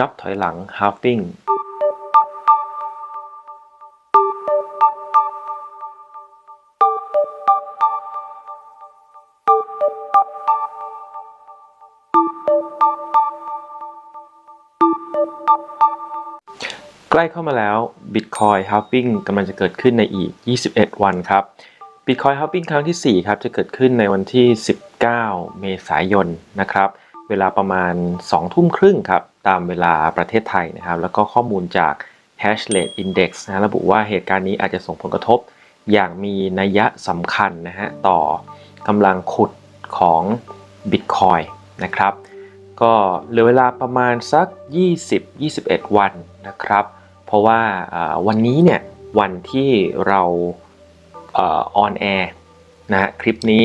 นับถอยหลัง halving ใกล้เข้ามาแล้ว Bitcoin halving กำลังจะเกิดขึ้นในอีก 21 วันครับ Bitcoin halving ครั้งที่ 4 ครับ จะเกิดขึ้นในวันที่ 19 เมษายนนะครับ เวลาประมาณ 2 ทุ่มครึ่งครับ ตามเวลาประเทศไทยนะครับ แล้วก็ข้อมูลจาก Hash Rate Index นะระบุว่าเหตุการณ์นี้อาจจะส่งผลกระทบ อย่างมีนัยสำคัญนะฮะต่อกำลังขุดของ Bitcoin นะครับ ก็เหลือเวลาประมาณสัก 20-21 วันนะครับ เพราะว่าวันนี้เนี่ยวันที่เราออนแอร์นะฮะคลิปนี้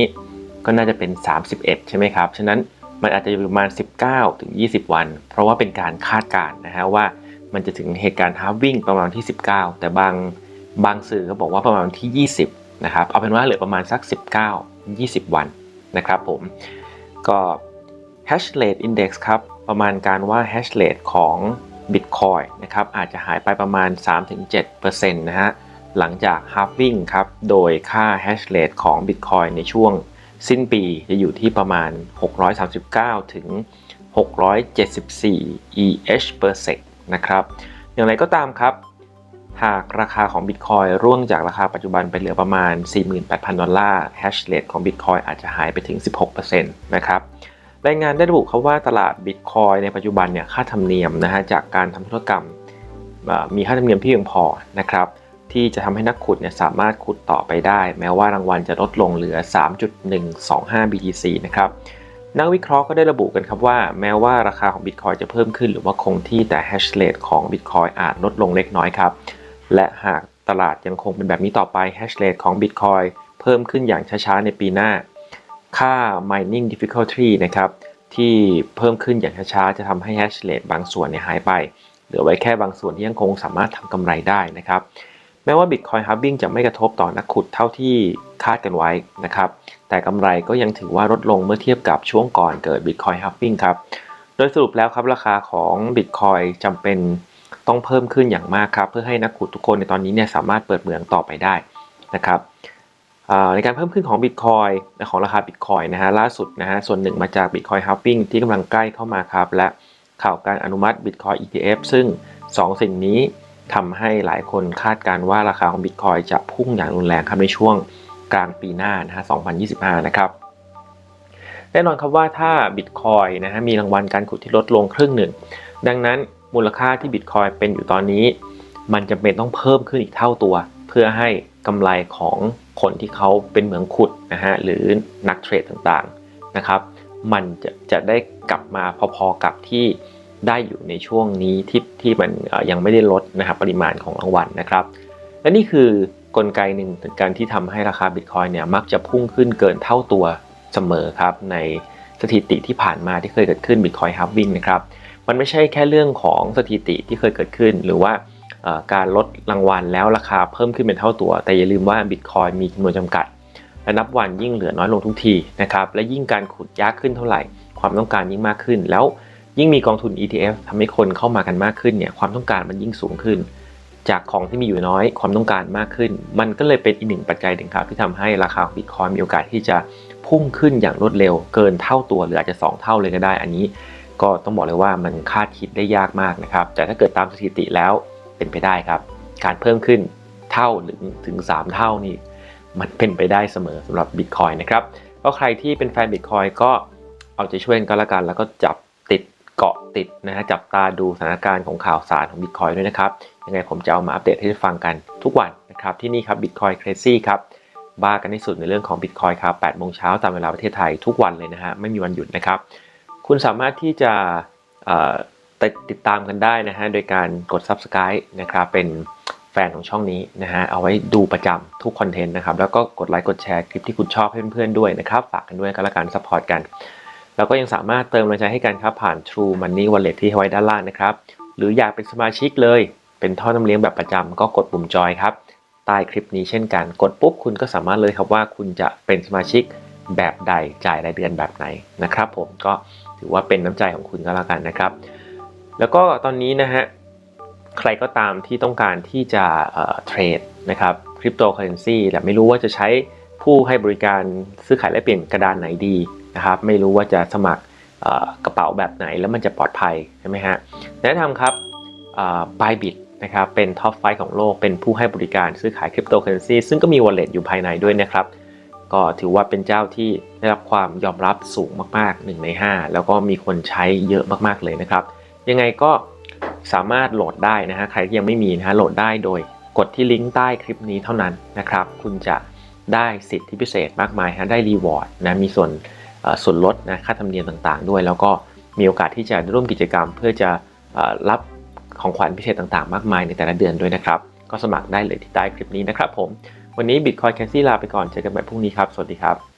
ก็น่าจะเป็น 31 ใช่ไหมครับ ฉะนั้น มันอาจจะอยู่ประมาณ 19ถึง20 วัน เพราะว่าเป็นการคาดการณ์นะฮะว่ามันจะถึงเหตุการณ์ฮาร์วิ่งประมาณที่ 19 แต่บางบางสื่อก็บอกว่าประมาณที่ 20 นะครับ เอาเป็นว่าเหลือประมาณสัก 19 20 วันนะครับผม ก็ hash rate index ครับ ประมาณการว่า hash rate ของ Bitcoin นะครับ อาจจะหายไปประมาณ 3-7%นะฮะ หลังจาก halving ครับ โดยค่า hash rate ของ Bitcoin ในช่วง สิ้นปีจะอยู่ที่ประมาณ 639 ถึง 674 EH per sec นะครับ อย่างไรก็ตามครับ หากราคาของ Bitcoin ร่วงจากราคาปัจจุบันไปเหลือประมาณ 48,000 ดอลลาร์ hash rate ของ Bitcoin อาจจะหายไปถึง 16%นะครับรายงานได้ระบุครับว่าตลาด Bitcoin ในปัจจุบันเนี่ยค่าธรรมเนียมนะฮะจากการทำธุรกรรมมีค่าธรรมเนียมที่เพียงพอนะครับ ที่จะทำให้นักขุดเนี่ยสามารถขุดต่อไปได้ แม้ว่ารางวัลจะลดลงเหลือ 3.125 BTC นะครับนักวิเคราะห์ก็ได้ระบุกันครับว่า แม้ว่าราคาของ Bitcoin จะเพิ่มขึ้น หรือว่าคงที่แต่ hash rate ของ Bitcoin อาจลดลงเล็กน้อยครับ และหากตลาดยังคงเป็นแบบนี้ต่อไป hash rate ของ Bitcoin เพิ่มขึ้นอย่างช้าๆ ในปีหน้า ค่า mining difficulty นะครับที่เพิ่มขึ้นอย่างช้าๆ จะทำให้ hash rate บางส่วนเนี่ยหายไป เหลือไว้แค่บางส่วนที่ยังคงสามารถทำกำไรได้นะครับ แม้ว่า Bitcoin halving จะไม่กระทบต่อนักขุดเท่าที่คาดกันไว้นะครับ แต่กำไรก็ยังถือว่าลดลงเมื่อเทียบกับช่วงก่อนเกิด Bitcoin halving ครับ โดยสรุปแล้วครับราคาของ Bitcoin จำเป็นต้องเพิ่มขึ้นอย่างมากครับเพื่อให้นักขุดทุกคนในตอนนี้เนี่ยสามารถเปิดเหมืองต่อไปได้นะครับในการเพิ่มขึ้นของ Bitcoin ของราคา Bitcoin นะฮะล่าสุดนะฮะส่วนหนึ่งมาจาก Bitcoin halving ที่กำลังใกล้เข้ามาครับและข่าวการอนุมัติ Bitcoin ETF ซึ่ง 2 สิ่งนี้ ทำให้หลายคนคาดการณ์ว่าราคาของ Bitcoin จะพุ่งอย่างรุนแรงครับในช่วงกลางปีหน้านะฮะ 2025 นะครับ แน่นอนครับว่าถ้า Bitcoin นะฮะมีรางวัลการขุดที่ลดลงครึ่งหนึ่ง ดังนั้นมูลค่าที่ Bitcoin เป็นอยู่ตอนนี้ มันจำเป็นต้องเพิ่มขึ้นอีกเท่าตัว เพื่อให้กำไรของคนที่เขาเป็นเหมืองขุดนะฮะหรือนักเทรดต่างๆนะครับ มันจะจะได้กลับมาพอๆกับที่ ได้อยู่ในช่วงนี้ที่ที่มันยังไม่ได้ลดนะครับปริมาณของรางวัลนะครับ และนี่คือกลไกหนึ่งการที่ทำให้ราคา Bitcoin เนี่ยมักจะพุ่งขึ้นเกินเท่าตัวเสมอครับในสถิติที่ผ่านมาที่เคยเกิดขึ้น Bitcoin halving นะครับมันไม่ใช่แค่เรื่องของสถิติที่เคยเกิดขึ้น หรือว่าการลดรางวัลแล้วราคาเพิ่มขึ้นเป็นเท่าตัว แต่อย่าลืมว่า Bitcoin มีจำนวนจำกัดและนับวันยิ่งเหลือน้อยลงทุกทีนะครับและยิ่งการขุดยากขึ้นเท่าไหร่ ความต้องการยิ่งมากขึ้นแล้ว ยิ่งมีกองทุน ETF ทำให้คนเข้ามากันมากขึ้นเนี่ยความต้องการมันยิ่งสูงขึ้น จากของที่มีอยู่น้อยความต้องการมากขึ้น มันก็เลยเป็นอีกหนึ่งปัจจัยหนึ่งครับที่ทำให้ราคาของบิตคอยมีโอกาสที่จะพุ่งขึ้นอย่างรวดเร็ว เกินเท่าตัวหรืออาจจะ 2 เท่าเลยก็ได้ อันนี้ ก็ต้องบอกเลยว่ามันคาดคิดได้ยากมากนะครับ แต่ถ้าเกิดตามสถิติแล้วเป็นไปได้ครับ การเพิ่มขึ้นเท่าหรือถึง 3 เท่านี่มันเป็นไปได้เสมอสำหรับ Bitcoin นะครับก็ใครที่เป็นแฟน Bitcoin ก็เอาใจช่วยกันแล้วกัน แล้วก็จับ เกาะติดนะฮะจับตาดูสถานการณ์ของข่าวสารของ Bitcoin ด้วยนะครับ ยังไงผมจะเอามาอัปเดตให้ฟังกันทุกวันนะครับ ที่นี่ครับ Bitcoin Crazy ครับบ้ากันที่สุดในเรื่องของ Bitcoin ครับ8โมงเช้าตามเวลาประเทศไทยทุกวันเลยนะฮะไม่มีวันหยุดนะครับ คุณสามารถที่จะติดติดตามกันได้นะฮะโดยการกด Subscribe นะครับเป็นแฟนของช่องนี้นะฮะเอาไว้ดูประจำทุกคอนเทนต์นะครับแล้วก็กดไลค์กดแชร์คลิปที่คุณชอบให้เพื่อนๆด้วยนะครับฝากกันด้วยกันละกันสปอร์ตกัน แล้วก็ยังสามารถเติมกำลังใจให้กันครับผ่าน True Money Wallet ที่ไว้ด้านล่างนะครับ หรืออยากเป็นสมาชิกเลย เป็นท่อน้ำเลี้ยงแบบประจำก็กดปุ่มจอยครับ ใต้คลิปนี้เช่นกัน กดปุ๊บคุณก็สามารถเลยครับว่าคุณจะเป็นสมาชิกแบบใดจ่ายรายเดือนแบบไหนนะครับผมก็ถือว่าเป็นน้ำใจของคุณก็แล้วกันนะครับ แล้วก็ตอนนี้นะฮะใครก็ตามที่ต้องการที่จะเทรดนะครับคริปโตเคอเรนซีแต่ไม่รู้ว่าจะใช้ผู้ให้บริการซื้อขายและเปลี่ยนกระดานไหนดี นะครับไม่รู้ว่าจะสมัครกระเป๋าแบบไหนแล้วมันจะปลอดภัยใช่ไหมฮะแนะนำครับบายบิตนะครับเป็นท็อปไฟของโลกเป็นผู้ให้บริการซื้อขายคริปโตเคอเรนซีซึ่งก็มี wallet อยู่ภายในด้วยนะครับ ก็ถือว่าเป็นเจ้าที่ได้รับความยอมรับสูงมาก ๆ 1 ใน 5 แล้วก็มีคนใช้เยอะมากๆเลยนะครับ ยังไงก็สามารถโหลดได้นะฮะใครที่ยังไม่มีนะฮะโหลดได้โดยกดที่ลิงก์ใต้คลิปนี้เท่านั้นนะครับ คุณจะได้สิทธิพิเศษมากมายฮะได้รีวอร์ดนะมีส่วน ส่วนลดนะค่าธรรมเนียมต่างๆ ด้วย แล้วก็มีโอกาสที่จะร่วมกิจกรรม เพื่อจะรับของขวัญพิเศษต่างๆ มากมายในแต่ละเดือนด้วยนะครับ ก็สมัครได้เลยที่ใต้คลิปนี้นะครับผม วันนี้ Bitcoin c a n ซี่ลาไปก่อน เจอกันใหม่พรุ่งนี้ครับ สวัสดีครับ